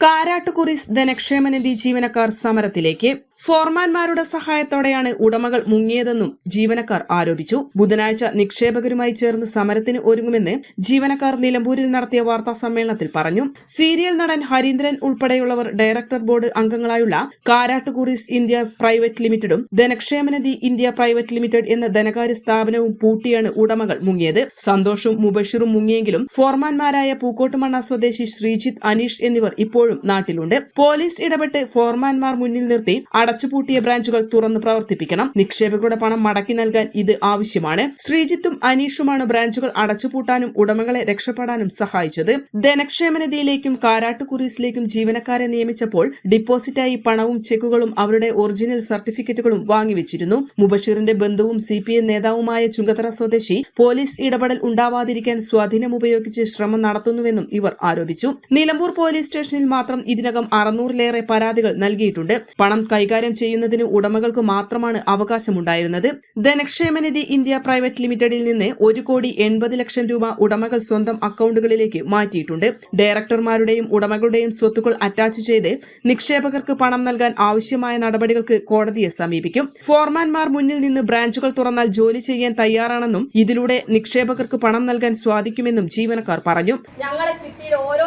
കാരാട്ടുകുറിസ് ധനക്ഷേമനിധി ജീവനക്കാർ സമരത്തിലേക്ക് ഫോർമാൻമാരുടെ സഹായത്തോടെയാണ് ഉടമകൾ മുങ്ങിയതെന്നും ജീവനക്കാർ ആരോപിച്ചു. ബുധനാഴ്ച നിക്ഷേപകരുമായി ചേർന്ന് സമരത്തിന് ഒരുങ്ങുമെന്ന് ജീവനക്കാർ നിലമ്പൂരിൽ നടത്തിയ വാർത്താ സമ്മേളനത്തിൽ പറഞ്ഞു. സീരിയൽ നടൻ ഹരീന്ദ്രൻ ഉൾപ്പെടെയുള്ളവർ ഡയറക്ടർ ബോർഡ് അംഗങ്ങളായുള്ള കാരാട്ടുകുറിസ് ഇന്ത്യ പ്രൈവറ്റ് ലിമിറ്റഡും ധനക്ഷേമനിധി ഇന്ത്യ പ്രൈവറ്റ് ലിമിറ്റഡ് എന്ന ധനകാര്യ സ്ഥാപനവും പൂട്ടിയാണ് ഉടമകൾ മുങ്ങിയത്. സന്തോഷും മുബഷിറും മുങ്ങിയെങ്കിലും ഫോർമാൻമാരായ പൂക്കോട്ടുമണ്ണ സ്വദേശി ശ്രീജിത്ത് അനീഷ് എന്നിവർ ഇപ്പോഴും നാട്ടിലുണ്ട്. പോലീസ് ഇടപെട്ട് ഫോർമാൻമാർ മുന്നിൽ നിർത്തി അടച്ചുപൂട്ടിയ ബ്രാഞ്ചുകൾ തുറന്ന് പ്രവർത്തിപ്പിക്കണം. നിക്ഷേപകരുടെ പണം മടക്കി നൽകാൻ ഇത് ആവശ്യമാണ്. ശ്രീജിത്തും അനീഷുമാണ് ബ്രാഞ്ചുകൾ അടച്ചുപൂട്ടാനും ഉടമകളെ രക്ഷപ്പെടാനും സഹായിച്ചത്. ധനക്ഷേമനിധിയിലേക്കും കാരാട്ടുകുറീസിലേക്കും ജീവനക്കാരെ നിയമിച്ചപ്പോൾ ഡിപ്പോസിറ്റായി പണവും ചെക്കുകളും അവരുടെ ഒറിജിനൽ സർട്ടിഫിക്കറ്റുകളും വാങ്ങിവെച്ചിരുന്നു. മുബഷീറിന്റെ ബന്ധുവും സി പി എം നേതാവുമായ ചുങ്കത്തറ സ്വദേശി പോലീസ് ഇടപെടൽ ഉണ്ടാവാതിരിക്കാൻ സ്വാധീനം ഉപയോഗിച്ച് ശ്രമം നടത്തുന്നുവെന്നും ഇവർ ആരോപിച്ചു. നിലമ്പൂർ പോലീസ് സ്റ്റേഷനിൽ മാത്രം ഇതിനകം അറുന്നൂറിലേറെ പരാതികൾ നൽകിയിട്ടുണ്ട്. പണം കൈകാര്യം ചെയ്യുന്നതിന് ഉടമകൾക്ക് മാത്രമാണ് അവകാശമുണ്ടായിരുന്നത്. ധനക്ഷേമനിധി ഇന്ത്യ പ്രൈവറ്റ് ലിമിറ്റഡിൽ നിന്ന് ഒരു കോടി എൺപത് ലക്ഷം രൂപ ഉടമകൾ സ്വന്തം അക്കൗണ്ടുകളിലേക്ക് മാറ്റിയിട്ടുണ്ട്. ഡയറക്ടർമാരുടെയും ഉടമകളുടെയും സ്വത്തുക്കൾ അറ്റാച്ച് ചെയ്ത് നിക്ഷേപകർക്ക് പണം നൽകാൻ ആവശ്യമായ നടപടികൾക്ക് കോടതിയെ സമീപിക്കും. ഫോർമാൻമാർ മുന്നിൽ നിന്ന് ബ്രാഞ്ചുകൾ തുറന്നാൽ ജോലി ചെയ്യാൻ തയ്യാറാണെന്നും ഇതിലൂടെ നിക്ഷേപകർക്ക് പണം നൽകാൻ സ്വാധിക്കുമെന്നും ജീവനക്കാർ പറഞ്ഞു. ഞങ്ങളുടെ ചിട്ടിയിൽ ഓരോ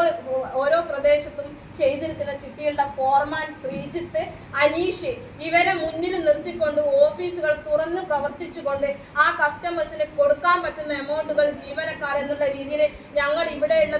ഓരോ പ്രദേശത്തും ചെയ്തിരിക്കുന്ന ചിട്ടികളുടെ ഫോർമാൻ ശ്രീജിത്ത് അനീഷ് ഇവരെ മുന്നിൽ നിർത്തിക്കൊണ്ട് ഓഫീസുകൾ തുറന്ന് പ്രവർത്തിച്ചുകൊണ്ട് ആ കസ്റ്റമേഴ്സിന് കൊടുക്കാൻ പറ്റുന്ന എമൗണ്ടുകൾ ജീവനക്കാർ എന്നുള്ള രീതിയിൽ ഞങ്ങൾ ഇവിടെയുള്ള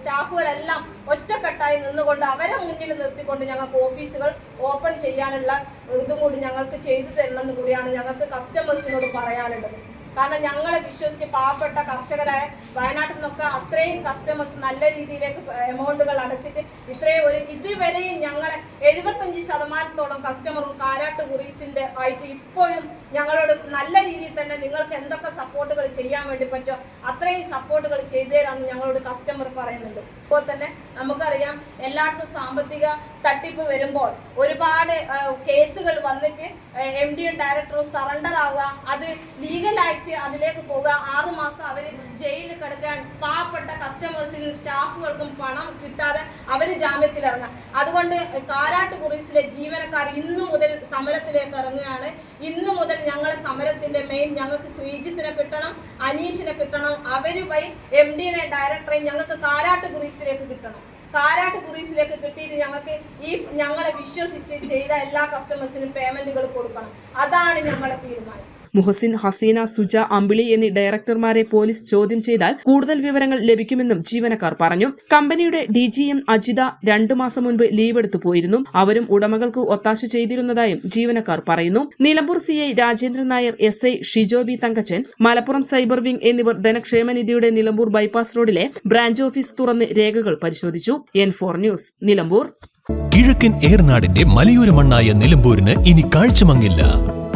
സ്റ്റാഫുകളെല്ലാം ഒറ്റക്കെട്ടായി നിന്നുകൊണ്ട് അവരെ മുന്നിൽ നിർത്തിക്കൊണ്ട് ഞങ്ങൾക്ക് ഓഫീസുകൾ ഓപ്പൺ ചെയ്യാനുള്ള ഇതും കൂടി ഞങ്ങൾക്ക് ചെയ്തു തരണമെന്ന് കൂടിയാണ് ഞങ്ങൾക്ക് കസ്റ്റമേഴ്സിനോട് പറയാനുള്ളത്. കാരണം ഞങ്ങളെ വിശ്വസിച്ച് പാവപ്പെട്ട കർഷകരായ വയനാട്ടിൽ നിന്നൊക്കെ അത്രയും കസ്റ്റമേഴ്സ് നല്ല രീതിയിലേക്ക് എമൗണ്ടുകൾ അടച്ചിട്ട് ഇത്രയും ഒരു ഇതുവരെയും ഞങ്ങളെ എഴുപത്തഞ്ച് ശതമാനത്തോളം കസ്റ്റമറും കാരാട്ട് കുറീസിന്റെ ആയിട്ട് ഇപ്പോഴും ഞങ്ങളോട് നല്ല രീതിയിൽ തന്നെ നിങ്ങൾക്ക് എന്തൊക്കെ സപ്പോർട്ടുകൾ ചെയ്യാൻ വേണ്ടി പറ്റുമോ അത്രയും സപ്പോർട്ടുകൾ ചെയ്തു തരാമെന്ന് ഞങ്ങളോട് കസ്റ്റമർ പറയുന്നുണ്ട്. ഇപ്പോൾ തന്നെ നമുക്കറിയാം എല്ലായിടത്തും സാമ്പത്തിക തട്ടിപ്പ് വരുമ്പോൾ ഒരുപാട് കേസുകൾ വന്നിട്ട് എം ഡി ഡയറക്ടർ സറണ്ടർ ആവുക അത് ലീഗലായിട്ട് അതിലേക്ക് പോവുക ആറുമാസം അവർ കസ്റ്റമേഴ്സിനും സ്റ്റാഫുകൾക്കും പണം കിട്ടാതെ അവർ ജാമ്യത്തിൽ ഇറങ്ങുക അതുകൊണ്ട് കാരാട്ട് കുറീസിലെ ജീവനക്കാർ ഇന്നു മുതൽ സമരത്തിലേക്ക് ഇറങ്ങുകയാണ്. ഇന്നു മുതൽ ഞങ്ങളെ സമരത്തിന്റെ മെയിൻ ഞങ്ങൾക്ക് ശ്രീജിത്തിനെ കിട്ടണം അനീഷിനെ കിട്ടണം അവരുമായി എം ഡിനെ ഡയറക്ടറെ ഞങ്ങൾക്ക് കാരാട്ട് കുറീസിലേക്ക് കിട്ടണം. കാരാട്ട് കുറീസിലേക്ക് കിട്ടിയിട്ട് ഞങ്ങൾക്ക് ഈ ഞങ്ങളെ വിശ്വസിച്ച് ചെയ്ത എല്ലാ കസ്റ്റമേഴ്സിനും പേയ്മെന്റുകൾ കൊടുക്കണം. അതാണ് ഞങ്ങളുടെ തീരുമാനം. മുഹസിൻ ഹസീന സുജ അമ്പിളി എന്നീ ഡയറക്ടർമാരെ പോലീസ് ചോദ്യം ചെയ്താൽ കൂടുതൽ വിവരങ്ങൾ ലഭിക്കുമെന്നും ജീവനക്കാർ പറഞ്ഞു. കമ്പനിയുടെ ഡി ജി എം അജിത രണ്ടു മാസം മുൻപ് ലീവ് എടുത്തു പോയിരുന്നു. അവരും ഉടമകൾക്ക് ഒത്താശ ചെയ്തിരുന്നതായും ജീവനക്കാർ പറയുന്നു. Nilambur C I Rajendran Nair S I Shijo B Thankachan Malappuram cyber wing എന്നിവർ ധനക്ഷേമനിധിയുടെ നിലമ്പൂർ ബൈപ്പാസ് റോഡിലെ ബ്രാഞ്ച് ഓഫീസ് തുറന്ന് രേഖകൾ പരിശോധിച്ചു. N four news Nilambur. കിഴക്കൻ ഏർനാടിന്റെ മലയോര മണ്ണായ നിലമ്പൂരിന് ഇനി കാഴ്ചമങ്ങില്ല.